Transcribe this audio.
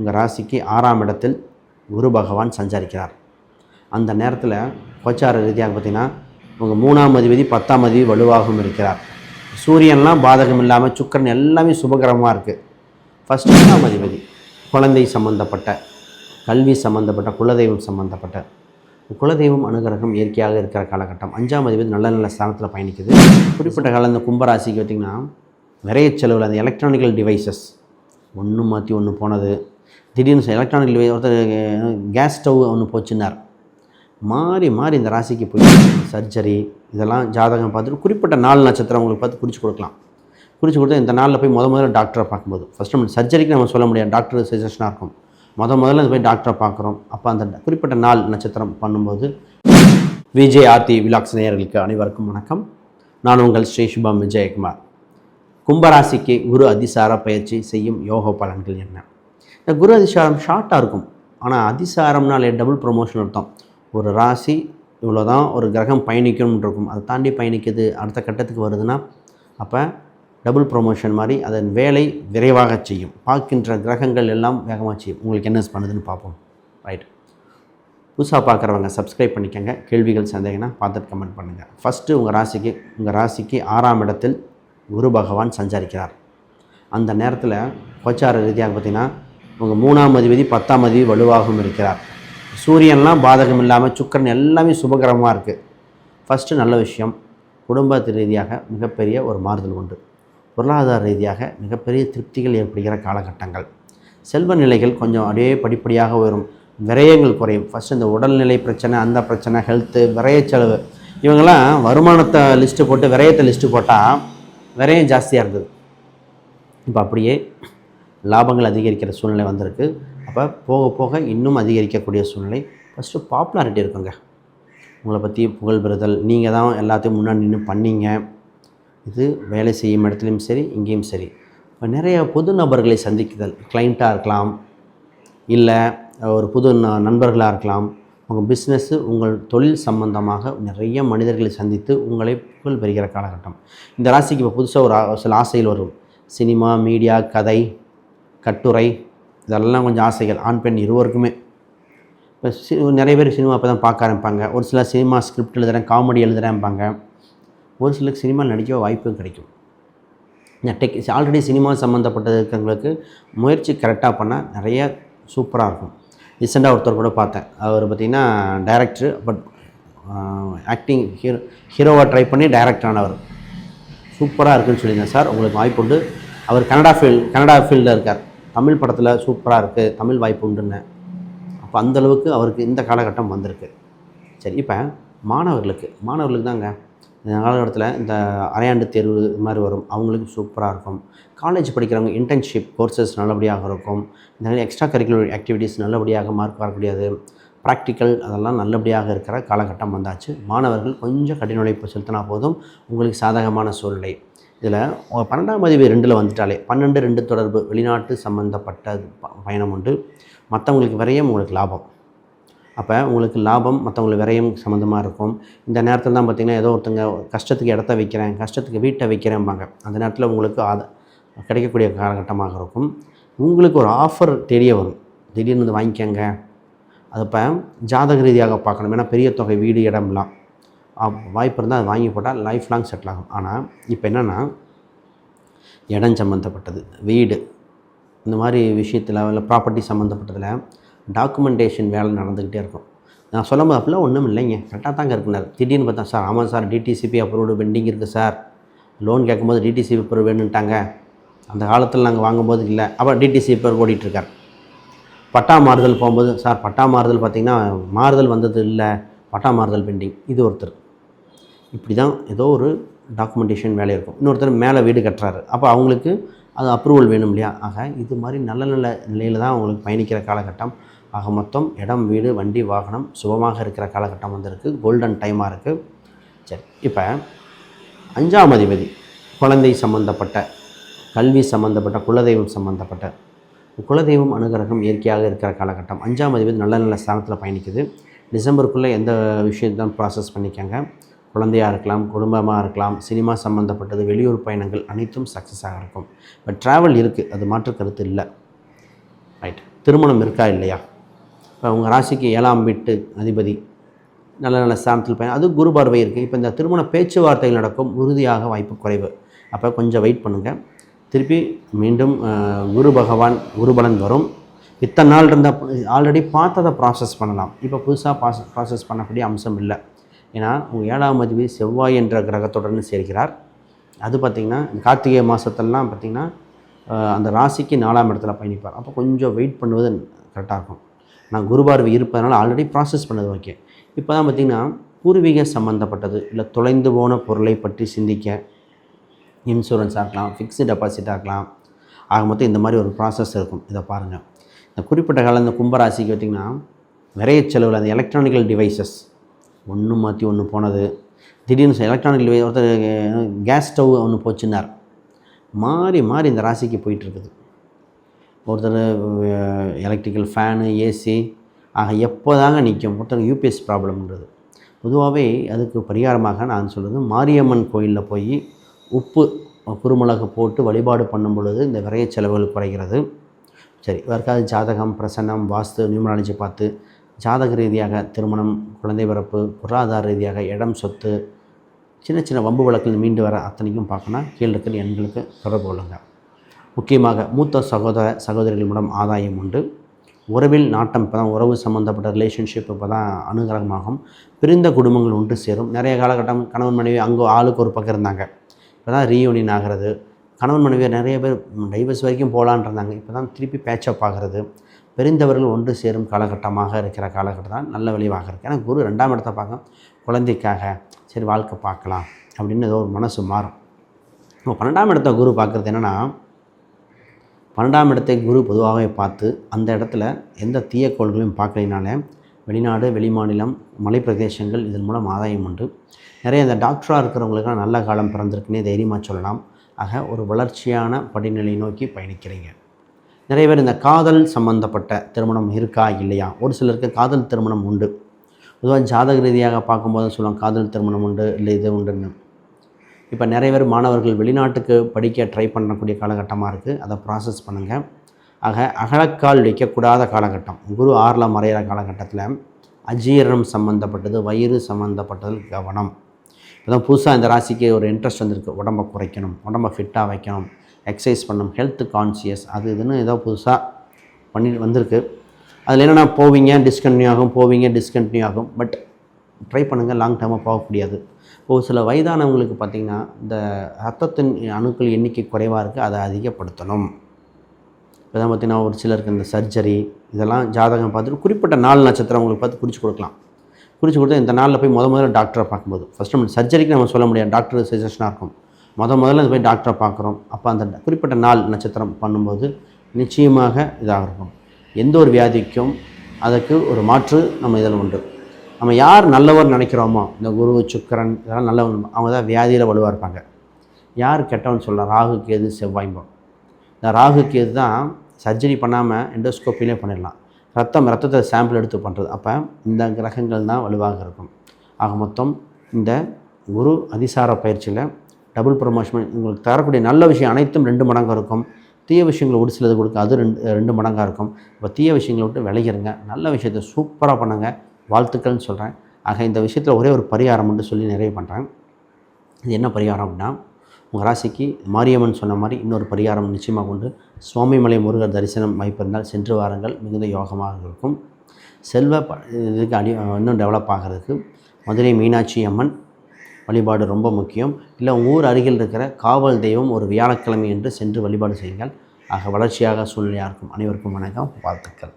உங்கள் ராசிக்கு ஆறாம் இடத்தில் குரு பகவான் சஞ்சரிக்கிறார். அந்த நேரத்தில் கோச்சார ரீதியாக பார்த்தீங்கன்னா உங்கள் மூணாம் அதிபதி பத்தாம் அதிபதி வலுவாகவும் இருக்கிறார். சூரியன்லாம் பாதகம் இல்லாமல் சுக்கரன் எல்லாமே சுபகரமாக இருக்குது ஃபஸ்ட் மூணாம் அதிபதி குழந்தை சம்பந்தப்பட்ட கல்வி சம்பந்தப்பட்ட குலதெய்வம் சம்பந்தப்பட்ட குலதெய்வம் அனுகிரகம் இயற்கையாக இருக்கிற காலகட்டம். அஞ்சாம் அதிபதி நல்ல நல்ல ஸ்தானத்தில் பயணிக்குது. குறிப்பிட்ட காலம் இந்த கும்பராசிக்கு பார்த்திங்கன்னா நிறைய செலவில் அந்த எலக்ட்ரானிக்கல் டிவைசஸ் ஒன்று மாற்றி ஒன்று போனது திடீர்னு எலக்ட்ரானிக் ஒருத்தர் கேஸ் ஸ்டவ் ஒன்று போச்சுன்னார். மாறி மாறி இந்த ராசிக்கு போய் சர்ஜரி இதெல்லாம் ஜாதகம் பார்த்துட்டு குறிப்பிட்ட நாலு நட்சத்திரம் உங்களுக்கு பார்த்து குறித்து கொடுக்கலாம். குறித்து கொடுத்தா இந்த நாளில் போய் முத முதல்ல டாக்டரை பார்க்கும்போது ஃபஸ்ட் நம்ம சர்ஜரிக்கு நம்ம சொல்ல முடியாது டாக்டர் சஜஷனாக இருக்கும். முத முதல்ல போய் டாக்டரை பார்க்குறோம். அப்போ அந்த குறிப்பிட்ட நாள் நட்சத்திரம் பண்ணும்போது விஜய் ஆர்த்தி விலாக்ஸ் நேயர்களுக்கு அனைவருக்கும் வணக்கம். நான் உங்கள் ஸ்ரீ சுபம் விஜயகுமார். கும்பராசிக்கு குரு அதிசார பயிற்சி செய்யும் யோக பலன்கள் என்ன? இந்த குரு அதிசாரம் ஷார்ட்டாக இருக்கும். ஆனால் அதிசாரம்னாலே டபுள் ப்ரொமோஷன் அர்த்தம். ஒரு ராசி இவ்வளோ தான் ஒரு கிரகம் பயணிக்கணும்னு இருக்கும். அதை தாண்டி பயணிக்குது அடுத்த கட்டத்துக்கு வருதுன்னா அப்போ டபுள் ப்ரொமோஷன் மாதிரி அதன் வேலை விரைவாக செய்யும். பார்க்கின்ற கிரகங்கள் எல்லாம் வேகமாக செய்யும். உங்களுக்கு என்ன பண்ணுதுன்னு பார்ப்போம். ரைட் புதுசாக பார்க்குறவங்க சப்ஸ்கிரைப் பண்ணிக்கோங்க. கேள்விகள் சந்தேகம்னா பார்த்துட்டு கமெண்ட் பண்ணுங்கள் ஃபஸ்ட்டு உங்கள் ராசிக்கு உங்கள் ராசிக்கு ஆறாம் இடத்தில் குரு பகவான் சஞ்சரிக்கிறார். அந்த நேரத்தில் கோச்சார ரீதியாக பார்த்தீங்கன்னா மூணாம் அதிபதி பத்தாம் அதிபதி வலுவாகவும் இருக்கிறார். சூரியன்லாம் பாதகம் இல்லாமல் சுக்கரன் எல்லாமே சுபகரமாக இருக்குது ஃபஸ்ட்டு நல்ல விஷயம் குடும்பத்து ரீதியாக மிகப்பெரிய ஒரு மாறுதல் உண்டு. பொருளாதார ரீதியாக மிகப்பெரிய திருப்திகள் ஏற்படுகிற காலகட்டங்கள். செல்வ நிலைகள் கொஞ்சம் அப்படியே படிப்படியாக வரும் விரயங்கள் குறையும். ஃபஸ்ட்டு இந்த உடல்நிலை பிரச்சனை அந்த பிரச்சனை ஹெல்த்து விரய செலவு இவங்கெல்லாம் வருமானத்தை லிஸ்ட்டு போட்டு விரயத்தை லிஸ்ட்டு போட்டால் விரயம் ஜாஸ்தியாக இருந்தது. இப்போ அப்படியே லாபங்கள் அதிகரிக்கிற சூழ்நிலை வந்திருக்கு. அப்போ போக போக இன்னும் அதிகரிக்கக்கூடிய சூழ்நிலை ஃபஸ்ட்டு பாப்புலாரிட்டி இருக்குங்க. உங்களை பற்றி புகழ் பெறுதல் நீங்கள் தான் எல்லாத்தையும் முன்னாடி நின்று பண்ணீங்க. இது வேலை செய்யும் இடத்துலையும் சரி இங்கேயும் சரி. இப்போ நிறைய புது நபர்களை சந்திக்குதல். கிளைண்ட்டாக இருக்கலாம். இல்லை ஒரு புது ந- நண்பர்களாக இருக்கலாம். உங்கள் பிஸ்னஸ்ஸு உங்கள் தொழில் சம்பந்தமாக நிறைய மனிதர்களை சந்தித்து உங்களை புகழ் பெறுகிற காலகட்டம். இந்த ராசிக்கு இப்போ புதுசாக ஒரு சில ஆசைகள் வரும். சினிமா மீடியா கதை கட்டுரை இதெல்லாம் கொஞ்சம் ஆசைகள். ஆண் பெண் இருவருக்குமே. இப்போ சி நிறைய பேர் சினிமா இப்போ தான் பார்க்க ஆரம்பிப்பாங்க. ஒரு சில சினிமா ஸ்கிரிப்ட் எழுதுகிறேன் காமெடி எழுதுகிறேன்பாங்க ஒரு சிலருக்கு சினிமா நடிக்க வாய்ப்பும் கிடைக்கும். டெக் ஆல்ரெடி சினிமா சம்மந்தப்பட்டது இருக்கிறவங்களுக்கு முயற்சி கரெக்டாக பண்ணால் நிறைய சூப்பராக இருக்கும். ரீசெண்டாக ஒருத்தர் கூட பார்த்தேன். அவர் பார்த்திங்கன்னா டைரக்டர் பட் ஆக்டிங் ஹீரோ ஹீரோவாக ட்ரை பண்ணி டைரக்டர் ஆனவர். சூப்பராக இருக்குன்னு சொல்லியிருந்தேன் சார். உங்களுக்கு வாய்ப்பு உண்டு அவர் கனடா ஃபீல்டு கனடா ஃபீல்டில் இருக்கார். தமிழ் படத்தில் சூப்பராக இருக்குது தமிழ் வாய்ப்பு உண்டுன்னு. அப்போ அந்தளவுக்கு அவருக்கு இந்த காலகட்டம் வந்திருக்கு. சரி இப்போ மாணவர்களுக்கு மாணவர்களுக்கு தாங்க இந்த காலகட்டத்தில் இந்த அரையாண்டு தேர்வு இது மாதிரி வரும் அவங்களுக்கு சூப்பராக இருக்கும். காலேஜ் படிக்கிறவங்க இன்டர்ன்ஷிப் கோர்சஸ் நல்லபடியாக இருக்கும். இந்த மாதிரி எக்ஸ்ட்ரா கரிக்குலர் ஆக்டிவிட்டீஸ் நல்லபடியாக மார்க் வரக்கூடியது. ப்ராக்டிக்கல் அதெல்லாம் நல்லபடியாக இருக்கிற காலகட்டம் வந்தாச்சு. மாணவர்கள் கொஞ்சம் கடின உழைப்பு செலுத்தினா போதும் உங்களுக்கு சாதகமான சூழ்நிலை. இதில் பன்னெண்டாம் பதிவு ரெண்டில் வந்துட்டாலே பன்னெண்டு ரெண்டு தொடர்பு வெளிநாட்டு சம்மந்தப்பட்ட ப- பயணம் உண்டு. மற்றவங்களுக்கு விரையும் உங்களுக்கு லாபம். அப்போ உங்களுக்கு லாபம் மற்றவங்களுக்கு விரையும் சம்மந்தமாக இருக்கும். இந்த நேரத்தில் தான் பார்த்திங்கன்னா ஏதோ ஒருத்தங்க கஷ்டத்துக்கு இடத்த வைக்கிறேன் கஷ்டத்துக்கு வீட்டை வைக்கிறேன்பாங்க அந்த நேரத்தில் உங்களுக்கு அதை கிடைக்கக்கூடிய காலகட்டமாக இருக்கும். உங்களுக்கு ஒரு ஆஃபர் தெரிய வரும். திடீர்னு வந்து வாங்கிக்கங்க. அது இப்போ ஜாதக ரீதியாக பார்க்கணும். ஏன்னா பெரிய தொகை வீடு இடம்லாம். வாய்ப்பு இருந்தால் அது வாங்கி போட்டால் லைஃப் லாங் செட்டில் ஆகும். ஆனால் இப்போ என்னென்னா இடம் சம்மந்தப்பட்டது வீடு இந்த மாதிரி விஷயத்தில் இல்லை ப்ராப்பர்ட்டி சம்மந்தப்பட்டதில் டாக்குமெண்டேஷன் வேலை நடந்துக்கிட்டே இருக்கும். நான் சொல்லும்போது அப்படிலாம் ஒன்றும் இல்லைங்க. கரெக்டாக தாங்க இருக்குனார். திடீர்னு பார்த்தா சார் ஆமாம் சார் டிடிசிபி அப்ரூவ்டு பெண்டிங் இருக்குது சார். லோன் கேட்கும்போது டிடிசிபி அப்ரூவ் வேணுன்ட்டாங்க அந்த காலத்தில் நாங்கள் வாங்கும்போது இல்லை. அப்போ டிடிசி இப்போ ஓடிட்டுருக்கார். பட்டா மாறுதல் போகும்போது சார் பட்டா மாறுதல் பார்த்திங்கன்னா மாறுதல் வந்தது இல்லை. பட்டா மாறுதல் பெண்டிங் இது ஒருத்தர். இப்படி தான் ஏதோ ஒரு டாக்குமெண்டேஷன் வேலை இருக்கும். இன்னொருத்தர் மேலே வீடு கட்டுறாரு. அப்போ அவங்களுக்கு அது அப்ரூவல் வேணும் இல்லையா? ஆக இது மாதிரி நல்ல நல்ல நிலையில் தான் அவங்களுக்கு பயணிக்கிற காலகட்டம். ஆக மொத்தம் இடம் வீடு வண்டி வாகனம் சுபமாக இருக்கிற காலகட்டம் வந்திருக்கு. கோல்டன் டைமாக இருக்குது சரி இப்போ அஞ்சாம் அதிபதி குழந்தை சம்பந்தப்பட்ட கல்வி சம்பந்தப்பட்ட குலதெய்வம் சம்பந்தப்பட்ட குலதெய்வம் அனுகிரகம் இயற்கையாக இருக்கிற காலகட்டம். அஞ்சாம் அதிபதி நல்ல நல்ல ஸ்தானத்தில் பயணிக்குது. டிசம்பருக்குள்ளே எந்த விஷயத்தான் ப்ராசஸ் பண்ணிக்கங்க. குழந்தையாக இருக்கலாம் குடும்பமாக இருக்கலாம் சினிமா சம்மந்தப்பட்டது வெளியூர் பயணங்கள் அனைத்தும் சக்ஸஸாக இருக்கும். பட் ட்ராவல் இருக்குது அது மாற்று கருத்து இல்லை. ரைட் திருமணம் இருக்கா இல்லையா? இப்போ உங்கள் ராசிக்கு ஏழாம் வீட்டு அதிபதி நல்ல நல்ல ஸ்தானத்தில் பயணம் அது குரு பார்வை இருக்குது இப்போ இந்த திருமண பேச்சுவார்த்தைகள் நடக்கும் உறுதியாக வாய்ப்பு குறைவு. அப்போ கொஞ்சம் வெயிட் பண்ணுங்கள் திருப்பி மீண்டும் குரு பகவான் குருபலன் வரும். இத்தனை நாள் இருந்த ஆல்ரெடி பார்த்ததை ப்ராசஸ் பண்ணலாம். இப்போ புதுசாக ப்ராசஸ் ப்ராசஸ் பண்ணக்கூடிய அம்சம் இல்லை. ஏன்னா உங்கள் ஏழாம் அதிபதி செவ்வாய் என்ற கிரகத்துடன் சேர்க்கிறார். அது பார்த்திங்கன்னா கார்த்திகை மாதத்திலலாம் பார்த்திங்கன்னா அந்த ராசிக்கு நாலாம் இடத்துல பயணிப்பார். அப்போ கொஞ்சம் வெயிட் பண்ணுவது கரெக்டாக இருக்கும். நான் குருபார்வை இருப்பதனால ஆல்ரெடி ப்ராசஸ் பண்ணது ஓகே. இப்போ தான் பார்த்திங்கன்னா பூர்வீக சம்மந்தப்பட்டது இல்லை தொலைந்து போன பொருளை பற்றி சிந்திக்க இன்சூரன்ஸ் ஆக்கலாம் ஃபிக்ஸ்டு டெபாசிட் இருக்கலாம் ஆக மொத்தம் இந்த மாதிரி ஒரு ப்ராசஸ் இருக்கும். இதை பாருங்கள் இந்த குறிப்பிட்ட காலம் இந்த கும்பராசிக்கு பார்த்திங்கன்னா நிறைய செலவில் அந்த எலக்ட்ரானிக்கல் டிவைசஸ் ஒன்று மாற்றி ஒன்று போனது. திடீர்னு எலக்ட்ரானிக் ஒருத்தர் கேஸ் ஸ்டவ் ஒன்று போச்சுன்னார். மாறி மாறி இந்த ராசிக்கு போயிட்டுருக்குது. ஒருத்தர் எலக்ட்ரிக்கல் ஃபேனு ஏசி ஆக எப்போ தாங்க நிற்கும் ஒருத்தர் யூபிஎஸ் ப்ராப்ளம்ன்றது பொதுவாகவே அதுக்கு பரிகாரமாக நான் சொல்கிறது மாரியம்மன் கோயிலில் போய் உப்பு குருமிளகு போட்டு வழிபாடு பண்ணும் பொழுது இந்த விரைய செலவுகள் குறைகிறது. சரி யாருக்காவது ஜாதகம் பிரசன்னம் வாஸ்து நியூமராலஜி பார்த்து ஜாதக ரீதியாக திருமணம் குழந்தை பிறப்பு பொருளாதார ரீதியாக இடம் சொத்து சின்ன சின்ன வம்பு வழக்கில் மீண்டு வர அத்தனைக்கும் பார்க்கணும் கீழ் இருக்கிற எண்களுக்கு தொடர்பு கொள்ளுங்கள் முக்கியமாக மூத்த சகோதர சகோதரிகள் மூலம் ஆதாயம் உண்டு. உறவில் நாட்டம் இப்போ தான் உறவு சம்மந்தப்பட்ட ரிலேஷன்ஷிப் இப்போ தான் அனுகிரகமாகும் பிரிந்த குடும்பங்கள் ஒன்று சேரும். நிறைய காலகட்டம் கணவன் மனைவி அங்கே ஆளுக்கு ஒரு பக்கம் இருந்தாங்க. இப்போ தான் ரீயூனியன் ஆகிறது. கணவன் மனைவி நிறைய பேர் டைவர்ஸ் வரைக்கும் போகலான் இருந்தாங்க. இப்போ தான் திருப்பி பேச்சப் ஆகிறது. பிரிந்தவர்கள் ஒன்று சேரும் காலகட்டமாக இருக்கிற காலகட்டம் தான் நல்ல விளைவாக இருக்குது ஏன்னா குரு ரெண்டாம் இடத்த பார்க்க குழந்தைக்காக சரி வாழ்க்கை பார்க்கலாம் அப்படின்னு ஏதோ ஒரு மனசு மாறும். இப்போ பன்னெண்டாம் இடத்த குரு பார்க்குறது என்னென்னா பன்னெண்டாம் இடத்தை குரு பொதுவாகவே பார்த்து அந்த இடத்துல எந்த தீய கோள்களையும் பார்க்கலினால வெளிநாடு வெளிமாநிலம் மலைப்பிரதேசங்கள் இதன் மூலம் ஆதாயம் உண்டு. நிறைய இந்த டாக்டராக இருக்கிறவங்களுக்கெல்லாம் நல்ல காலம் பிறந்திருக்குன்னே தைரியமாக சொல்லலாம். ஆக ஒரு வளர்ச்சியான படிநிலை நோக்கி பயணிக்கிறீங்க. நிறைய பேர் இந்த காதல் சம்பந்தப்பட்ட திருமணம் இருக்கா இல்லையா? ஒரு சிலருக்கு காதல் திருமணம் உண்டு. பொதுவாக ஜாதக ரீதியாக பார்க்கும்போது சொல்லுவாங்க காதல் திருமணம் உண்டு இல்லை இது உண்டுன்னு. இப்போ நிறைய பேர் மாணவர்கள் வெளிநாட்டுக்கு படிக்க ட்ரை பண்ணக்கூடிய காலகட்டமாக இருக்குது அதை ப்ராசஸ் பண்ணுங்கள் ஆக அகலக்கால் வைக்கக்கூடாத காலகட்டம் குரு ஆறில் மறையிற காலகட்டத்தில் அஜீரணம் சம்மந்தப்பட்டது வயிறு சம்மந்தப்பட்டது கவனம். இப்போதான் புதுசாக இந்த ராசிக்கு ஒரு இன்ட்ரெஸ்ட் வந்திருக்கு. உடம்பை குறைக்கணும் உடம்பை ஃபிட்டாக வைக்கணும். எக்ஸசைஸ் பண்ணணும். ஹெல்த் கான்சியஸ் அது இதுன்னு ஏதோ புதுசாக பண்ணி வந்திருக்கு. அதில் என்னென்னா போவீங்க டிஸ்கண்டினியூ ஆகும் போவீங்க டிஸ்கண்டினியூ ஆகும். பட் ட்ரை பண்ணுங்கள் லாங் டேர்மாக போக முடியாது. ஒரு சில வயதானவங்களுக்கு பார்த்திங்கன்னா இந்த ரத்தத்தின் அணுக்கள் எண்ணிக்கை குறைவாக இருக்குது அதை அதிகப்படுத்தணும். இப்போ தான் பார்த்திங்கன்னா ஒரு சிலருக்கு இந்த சர்ஜரி இதெல்லாம் ஜாதகம் பார்த்துட்டு குறிப்பிட்ட நாலு நட்சத்திரம் அவங்களுக்கு பார்த்து குறித்து கொடுக்கலாம். குறித்து கொடுத்தா இந்த நாளில் போய் முத முதல்ல டாக்டரை பார்க்கும்போது. ஃபஸ்ட் நம்ம சர்ஜரிக்கு நம்ம சொல்ல முடியாது. டாக்டர் சஜஷனாக இருக்கும். முத முதல்ல போய் டாக்டரை பார்க்குறோம். அப்போ அந்த குறிப்பிட்ட நாள் நட்சத்திரம் பண்ணும்போது நிச்சயமாக இதாக இருக்கும் எந்த ஒரு வியாதிக்கும் அதுக்கு ஒரு மாற்று நம்ம இதில் உண்டு. நம்ம யார் நல்லவர் நினைக்கிறோமோ இந்த குரு சுக்கரன் இதெல்லாம் நல்லவர் அவங்க தான் வியாதியில் வலுவாக இருப்பாங்க. யார் கெட்டவன் சொல்லலாம் ராகு கேது செவ்வாய்ம்பம் இந்த ராகு கேது தான் சர்ஜரி பண்ணாமல் எண்டோஸ்கோப்பிலே பண்ணிடலாம். ரத்தம் ரத்தத்தை சாம்பிள் எடுத்து பண்ணுறது அப்போ இந்த கிரகங்கள் தான் வலுவாக இருக்கும். ஆக மொத்தம் இந்த குரு அதிசார பயிற்சியில் டபுள் ப்ரமோஷன் உங்களுக்கு தரக்கூடிய நல்ல விஷயம் அனைத்தும் ரெண்டு மடங்கு இருக்கும். தீய விஷயங்களை ஒரு சிலது கொடுக்க அது ரெண்டு ரெண்டு மடங்காக இருக்கும். இப்போ தீய விஷயங்களை விட்டு விளைகிறங்க நல்ல விஷயத்தை சூப்பராக பண்ணுங்கள் வாழ்த்துக்கள்னு சொல்கிறேன் ஆக இந்த விஷயத்தில் ஒரே ஒரு பரிகாரம் மட்டும் சொல்லி நிறைவு பண்ணுறேன் இது என்ன பரிகாரம் அப்படின்னா உங்கள் ராசிக்கு மாரியம்மன் சொன்ன மாதிரி இன்னொரு பரிகாரம் நிச்சயமாக கொண்டு சுவாமிமலை முருகர் தரிசனம் வாய்ப்பிருந்தால் சென்று வாருங்கள். மிகுந்த யோகமாக இருக்கும். செல்வ இதுக்கு அடி இன்னும் டெவலப் ஆகிறதுக்கு மதுரை மீனாட்சி அம்மன் வழிபாடு ரொம்ப முக்கியம். இல்லை ஊர் அருகில் இருக்கிற காவல் தெய்வம் ஒரு வியாழக்கிழமை என்று சென்று வழிபாடு செய்யுங்கள். ஆக வளர்ச்சியாக சூழ்நிலையாக இருக்கும் அனைவருக்கும் வணக்கம். வாழ்த்துக்கள்.